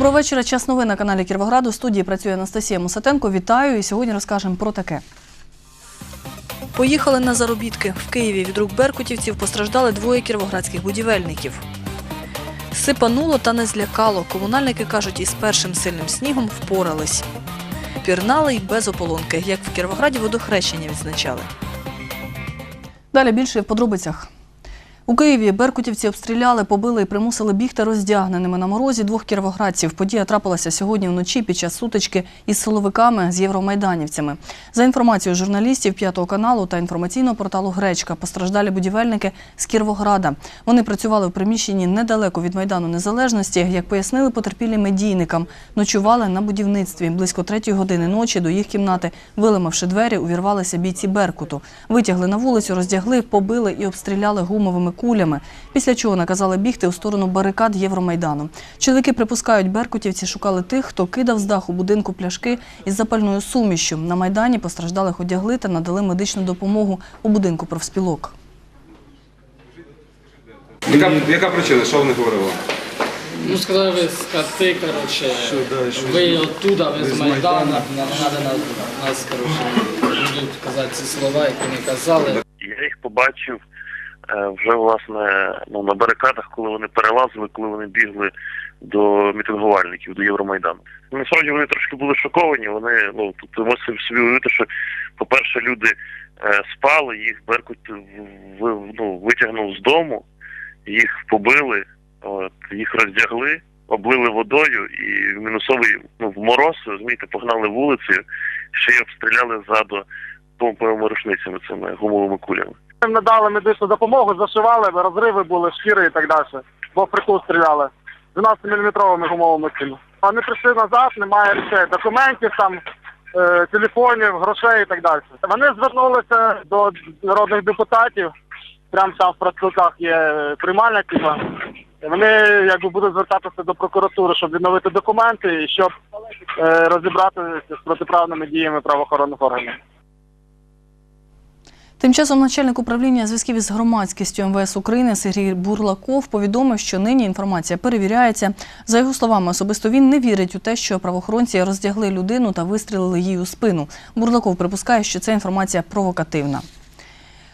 Доброго вечора. Час новин на каналі Кіровограду. У студії працює Анастасія Мусатенко. Вітаю і сьогодні розкажемо про таке. Поїхали на заробітки. В Києві від рук беркутівців постраждали двоє кіровоградських будівельників. Сипануло та не злякало. Комунальники кажуть, із першим сильним снігом впорались. Пірнали й без ополонки, як в Кіровограді водохрещення відзначали. Далі більше в подробицях. У Києві беркутівці обстріляли, побили і примусили бігти роздягненими на морозі двох кіровоградців. Подія трапилася сьогодні вночі під час сутички із силовиками з євромайданівцями. За інформацією журналістів п'ятого каналу та інформаційного порталу Гречка постраждалі будівельники з Кіровограда. Вони працювали в приміщенні недалеко від майдану Незалежності. Як пояснили потерпілі медійникам, ночували на будівництві. Близько третьої години ночі до їх кімнати, виламавши двері, увірвалися бійці Беркуту. Витягли на вулицю, роздягли, побили і обстріляли гумовими кулями. Після чого наказали бігти у сторону барикад Євромайдану. Чоловіки припускають, беркутівці шукали тих, хто кидав з даху будинку пляшки із запальною сумішчю. На майдані постраждалих одягли та надали медичну допомогу у будинку профспілок. Яка, яка причина? Що вони говорили? Ну, сказали ви скоти, коротше, ви оттуда, ви з Майдана, нам треба нас, нас, коротше, будуть казати ці слова, які вони казали. Я їх побачив вже власне ну, на барикадах, коли вони перелазили, коли вони бігли до мітингувальників, до Євромайдану. Ну, Насправді вони трошки були шоковані. Вони ну тут можете собі уявити, що по-перше, люди е, спали, їх Беркут в- в- ну, витягнув з дому, їх побили, от, їх роздягли, облили водою і в мінусовий ну, в мороз, розумієте, погнали вулицею, ще й обстріляли ззаду помповими рушницями, цими гумовими кулями. Їм надали медичну допомогу, зашивали, розриви були, шкіри і так далі. Бо в притул стріляли. 12-мм гумовими кулями. Вони прийшли назад, немає речей, документів там, е, телефонів, грошей і так далі. Вони звернулися до народних депутатів, прямо там в працівниках є приймальня типа. Вони якби будуть звертатися до прокуратури, щоб відновити документи і щоб е, розібратися з протиправними діями правоохоронних органів. Тим часом начальник управління зв'язків із громадськістю МВС України Сергій Бурлаков повідомив, що нині інформація перевіряється. За його словами, особисто він не вірить у те, що правоохоронці роздягли людину та вистрілили їй у спину. Бурлаков припускає, що ця інформація провокативна.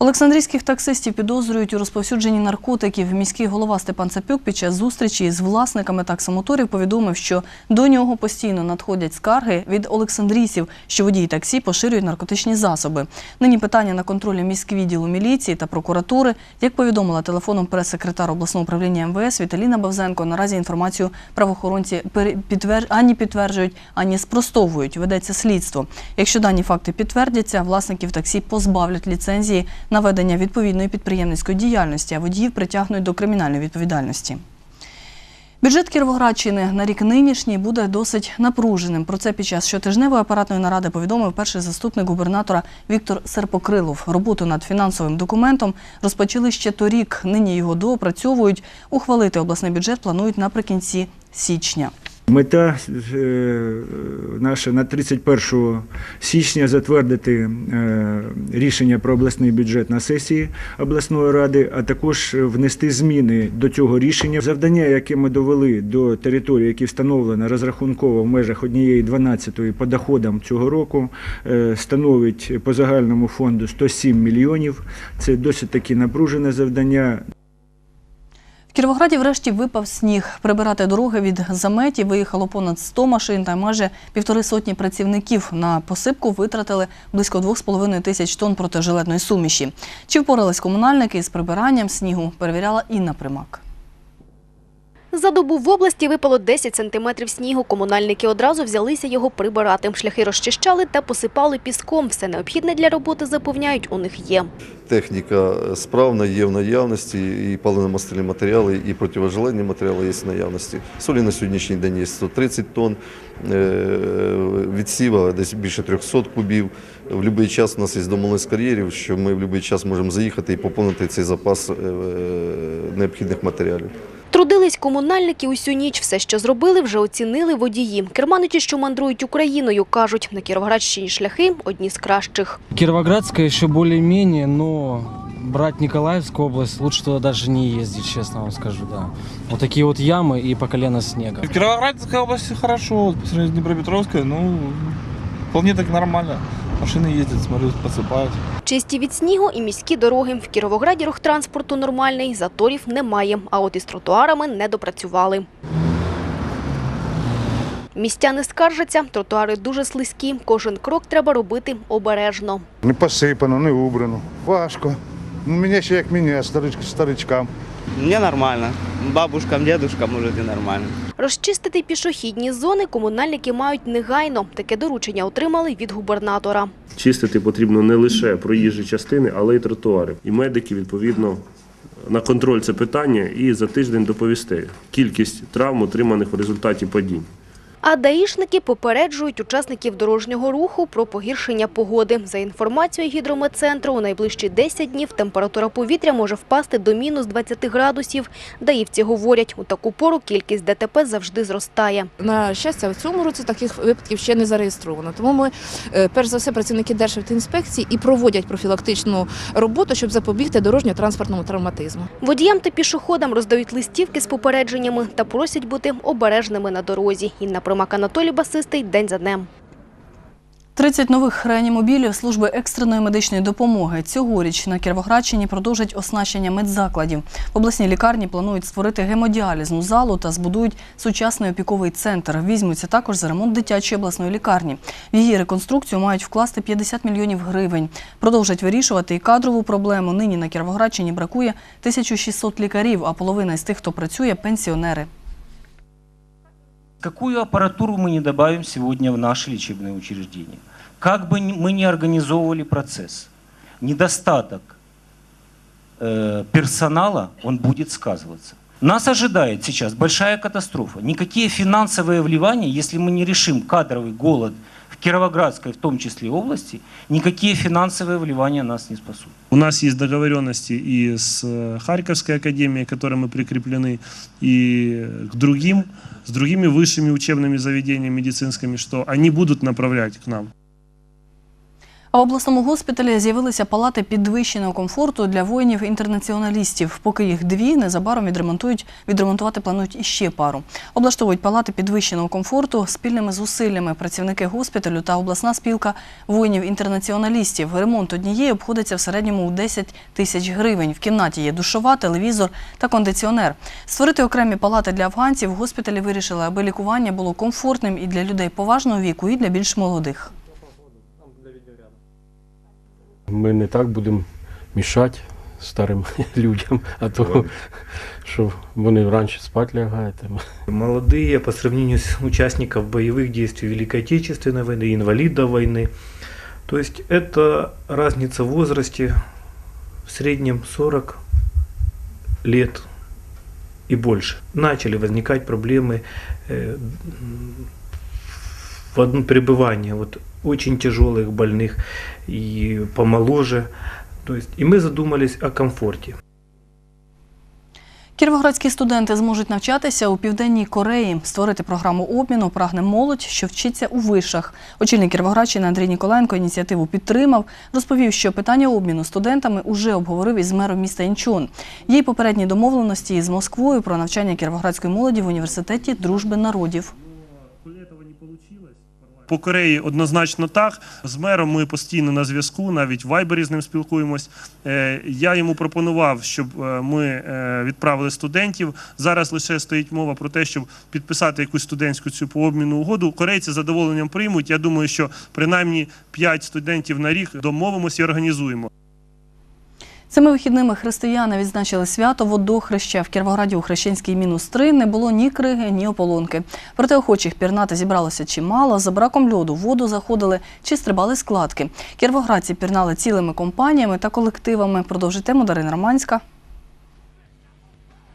Олександрійських таксистів підозрюють у розповсюдженні наркотиків. Міський голова Степан Цапюк під час зустрічі з власниками таксомоторів повідомив, що до нього постійно надходять скарги від олександрійців, що водії таксі поширюють наркотичні засоби. Нині питання на контролі міськвідділу міліції та прокуратури. Як повідомила телефоном прес-секретар обласного управління МВС Віталіна Бавзенко, наразі інформацію правоохоронці ані підтверджують, ані спростовують. Ведеться слідство. Якщо дані факти підтвердяться, власників таксі позбавлять ліцензії на ведення відповідної підприємницької діяльності, а водіїв притягнуть до кримінальної відповідальності. Бюджет Кіровоградщини на рік нинішній буде досить напруженим. Про це під час щотижневої апаратної наради повідомив перший заступник губернатора Віктор Серпокрилов. Роботу над фінансовим документом розпочали ще торік. Нині його доопрацьовують. Ухвалити обласний бюджет планують наприкінці січня. Мета е, наша на 31 січня затвердити е, рішення про обласний бюджет на сесії обласної ради, а також внести зміни до цього рішення. Завдання, яке ми довели до території, які встановлено розрахунково в межах однієї 12 по доходам цього року, е, становить по загальному фонду 107 мільйонів. Це досить таки напружене завдання. Кіровограді врешті випав сніг. Прибирати дороги від заметі виїхало понад 100 машин та майже півтори сотні працівників. На посипку витратили близько 2,5 тисяч тонн протижилетної суміші. Чи впорались комунальники із прибиранням снігу, перевіряла Інна Примак. За добу в області випало 10 сантиметрів снігу. Комунальники одразу взялися його прибирати. Шляхи розчищали та посипали піском. Все необхідне для роботи, запевняють, у них є. Техніка справна, є в наявності, і паливно-мастильні матеріали, і противожелені матеріали є в наявності. Солі на сьогоднішній день є 130 тонн, е, відсіва десь більше 300 кубів. В будь-який час у нас є домовленість кар'єрів, що ми в будь-який час можемо заїхати і поповнити цей запас е, необхідних матеріалів. Трудились комунальники усю ніч. Все, що зробили, вже оцінили водії. Керманичі, що мандрують Україною, кажуть, на Кіровоградщині шляхи – одні з кращих. Кировоградская еще более-менее, но брать Николаевскую область, лучше туда даже не ездить, честно вам скажу, да. Вот такие вот ямы и по колено снега. В Кировоградской области хорошо, по сравнению с Днепропетровской, ну, вполне так нормально. Машины ездят, смотрю, подсыпают. Чисті від снігу і міські дороги. В Кіровограді рух транспорту нормальний, заторів немає, а от із тротуарами не допрацювали. Містяни скаржаться, тротуари дуже слизькі, кожен крок треба робити обережно. Не посипано, не убрано. Важко. Ну, мені ще як мені, старич- старичкам. Мне нормально. Бабушкам, дедушкам может и нормально. Розчистити пішохідні зони комунальники мають негайно. Таке доручення отримали від губернатора. Чистити потрібно не лише проїжджі частини, але й тротуари. І медики, відповідно, на контроль це питання і за тиждень доповісти кількість травм, отриманих в результаті падінь. А даїшники попереджують учасників дорожнього руху про погіршення погоди. За інформацією гідрометцентру, у найближчі 10 днів температура повітря може впасти до мінус 20 градусів. Даївці говорять, у таку пору кількість ДТП завжди зростає. На щастя, в цьому році таких випадків ще не зареєстровано. Тому ми, е, перш за все, працівники Державтоінспекції і проводять профілактичну роботу, щоб запобігти дорожньо-транспортному травматизму. Водіям та пішоходам роздають листівки з попередженнями та просять бути обережними на дорозі. Інна Примак, Анатолій Басистий, день за днем. 30 нових реанімобілів служби екстреної медичної допомоги цьогоріч на Кіровоградщині продовжать оснащення медзакладів. В обласній лікарні планують створити гемодіалізну залу та збудують сучасний опіковий центр. Візьмуться також за ремонт дитячої обласної лікарні. В її реконструкцію мають вкласти 50 мільйонів гривень. Продовжать вирішувати і кадрову проблему. Нині на Кіровоградщині бракує 1600 лікарів, а половина з тих, хто працює, пенсіонери. Какую аппаратуру мы не добавим сегодня в наши лечебные учреждения? Как бы ни- мы ни организовывали процесс, недостаток э, персонала, он будет сказываться. Нас ожидает сейчас большая катастрофа. Никакие финансовые вливания, если мы не решим кадровый голод в Кировоградской, в том числе области, никакие финансовые вливания нас не спасут. У нас есть договоренности и с э, Харьковской академией, к которой мы прикреплены, и к другим, с другими высшими учебными заведениями медицинскими, что они будут направлять к нам. А в обласному госпіталі з'явилися палати підвищеного комфорту для воїнів-інтернаціоналістів. Поки їх дві, незабаром відремонтують, відремонтувати планують іще пару. Облаштовують палати підвищеного комфорту спільними зусиллями працівники госпіталю та обласна спілка воїнів-інтернаціоналістів. Ремонт однієї обходиться в середньому у 10 тисяч гривень. В кімнаті є душова, телевізор та кондиціонер. Створити окремі палати для афганців в госпіталі вирішили, аби лікування було комфортним і для людей поважного віку, і для більш молодих. Ми не так будемо мішати старим людям, а то, що вони раніше спати лягають. Молодые по сравнению с участников боевых действий Великой Отечественной войны, инвалидов войны. То есть это разница в возрасте в среднем 40 лет и больше. Начали возникать проблемы в одном пребывании вот очень тяжелых больных и помоложе. То есть, и мы задумались о комфорте. Кіровоградські студенти зможуть навчатися у Південній Кореї. Створити програму обміну прагне молодь, що вчиться у вишах. Очільник Кіровоградщини Андрій Ніколенко ініціативу підтримав. Розповів, що питання обміну студентами уже обговорив із мером міста Інчон. Є й попередні домовленості із Москвою про навчання кіровоградської молоді в університеті дружби народів. По Кореї однозначно так. З мером ми постійно на зв'язку, навіть в Вайбері з ним спілкуємось. Е, Я йому пропонував, щоб е, ми е, відправили студентів. Зараз лише стоїть мова про те, щоб підписати якусь студентську цю по обміну угоду. Корейці задоволенням приймуть. Я думаю, що принаймні 5 студентів на рік домовимося і організуємо. Цими вихідними християни відзначили свято водохреща. В Кіровограді у Хрещенській мінус 3 не було ні криги, ні ополонки. Проте охочих пірнати зібралося чимало. За браком льоду воду заходили чи стрибали складки. Кіровоградці пірнали цілими компаніями та колективами. Продовжить тему Дарина Романська.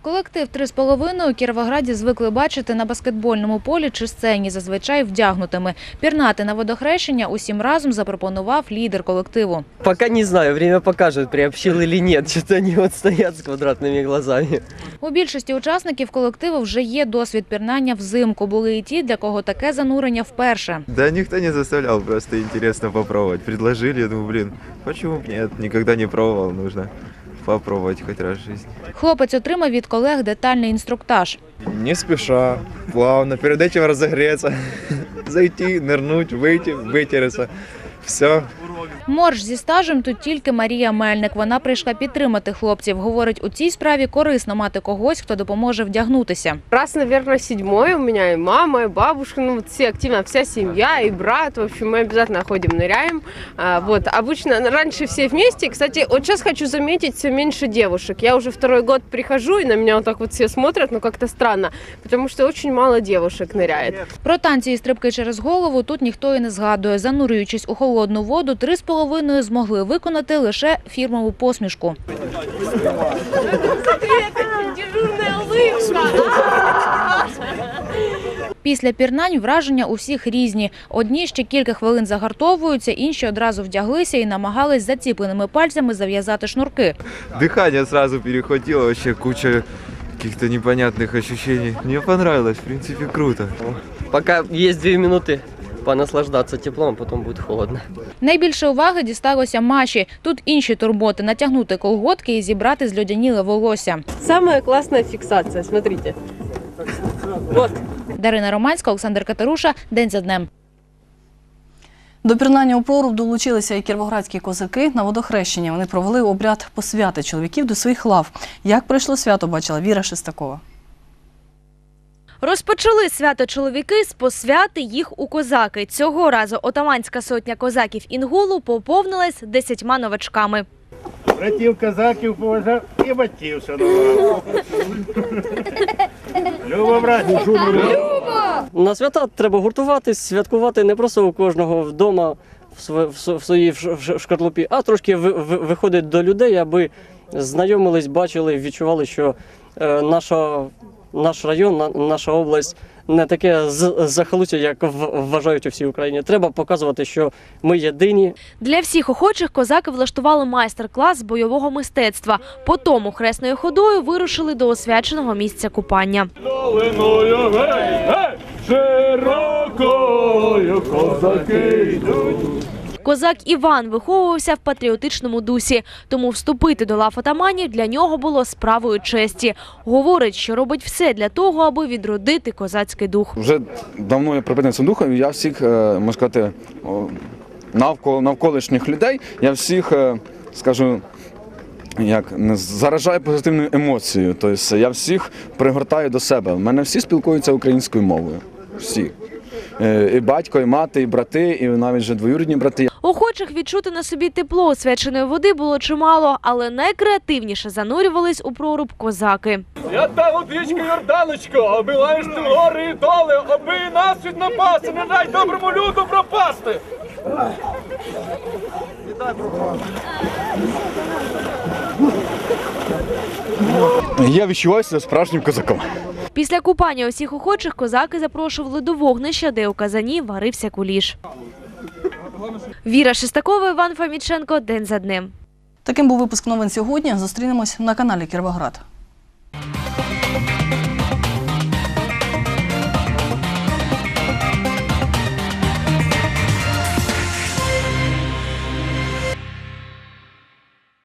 Колектив «Три з половиною» у Кіровограді звикли бачити на баскетбольному полі чи сцені, зазвичай вдягнутими. Пірнати на водохрещення усім разом запропонував лідер колективу. Пока не знаю, время покажет, приобщил или нет. Что-то они вот стоят с квадратными глазами. У більшості учасників колективу вже є досвід пірнання взимку. Були і ті, для кого таке занурення вперше. Да никто не заставлял, просто интересно попробовать. Предложили, я думаю, блин, почему б нет, никогда не пробовал, нужно попробовать хоть раз в жизни. Хлопець отримав від колег детальний інструктаж. Не спеша, плавно, перед этим разогреться, зайти, нырнуть, выйти, вытереться. Все. Морж зі стажем тут тільки Марія Мельник. Вона прийшла підтримати хлопців. Говорить, у цій справі корисно мати когось, хто допоможе вдягнутися. Раз, наверное, седьмой у меня и мама, и бабушка, ну вот все активно, вся семья, и брат, в общем, мы обязательно ходим, ныряем. А, вот, обычно раньше все вместе. Кстати, вот сейчас хочу заметить, все меньше девушек. Я уже второй год прихожу, и на меня вот так вот все смотрят, ну как-то странно, потому что очень мало девушек ныряет. Про танці і стрибки через голову тут ніхто і не згадує. Занурюючись у холодну воду, три з половиною змогли виконати лише фірмову посмішку. Дежурная улыбка. Після пірнань враження у всіх різні. Одні ще кілька хвилин загартовуються, інші одразу вдяглися і намагались заціпленими пальцями зав'язати шнурки. Дыхание сразу перехватило, вообще куча каких-то непонятных ощущений. Мне понравилось, в принципе, круто. Пока есть две минуты понаслаждаться теплом, а потом будет холодно. Найбільше уваги дісталося Маші. Тут інші турботи – натягнути колготки і зібрати зльодяніле волосся. Самая классная фиксация, смотрите. Вот. Дарина Романська, Олександр Катеруша. День за днем. До пірнання у проруб долучилися і кіровоградські козаки на водохрещення. Вони провели обряд посвяти чоловіків до своїх лав. Як пройшло свято, бачила Віра Шестакова. Розпочали свято чоловіки з посвяти їх у козаки. Цього разу отаманська сотня козаків Інгулу поповнилась десятьма новачками. Братів козаків поважав і батьків шанував. Люба, браті! На свята треба гуртуватись, святкувати не просто у кожного вдома в сво- в своїй шкарлупі, а трошки ви- ви- виходить до людей, аби знайомились, бачили, відчували, що е, наша, наш район, наша область не таке з- як вважають у всій Україні. Треба показувати, що ми єдині, Для всіх охочих козаки влаштували майстер-клас з бойового мистецтва. Потім хресною ходою вирушили до освяченого місця купання. Долиною гей, гей, широкою козаки йдуть. Козак Іван виховувався в патріотичному дусі, тому вступити до лав отаманів для нього було справою честі. Говорить, що робить все для того, аби відродити козацький дух. Вже давно я припинив цим духом, я всіх, е, можна сказати, навколо навколишніх людей, я всіх, е, скажу, як не заражаю позитивною емоцією. Тобто я всіх пригортаю до себе. У мене всі спілкуються українською мовою. Всі. Е, І батько, і мати, і брати, і навіть вже двоюрідні брати. Охочих відчути на собі тепло освяченої води було чимало, але найкреативніше занурювались у проруб козаки. Свята водичка, Йорданочко, обилаєш ти гори і доли, аби нас від напасти, не дай доброму люду пропасти. Я відчуваю себе справжнім козаком. Після купання усіх охочих козаки запрошували до вогнища, де у казані варився куліш. Віра Шестакова, Іван Фоміченко. День за днем. Таким був випуск новин сьогодні. Зустрінемось на каналі Кіровоград.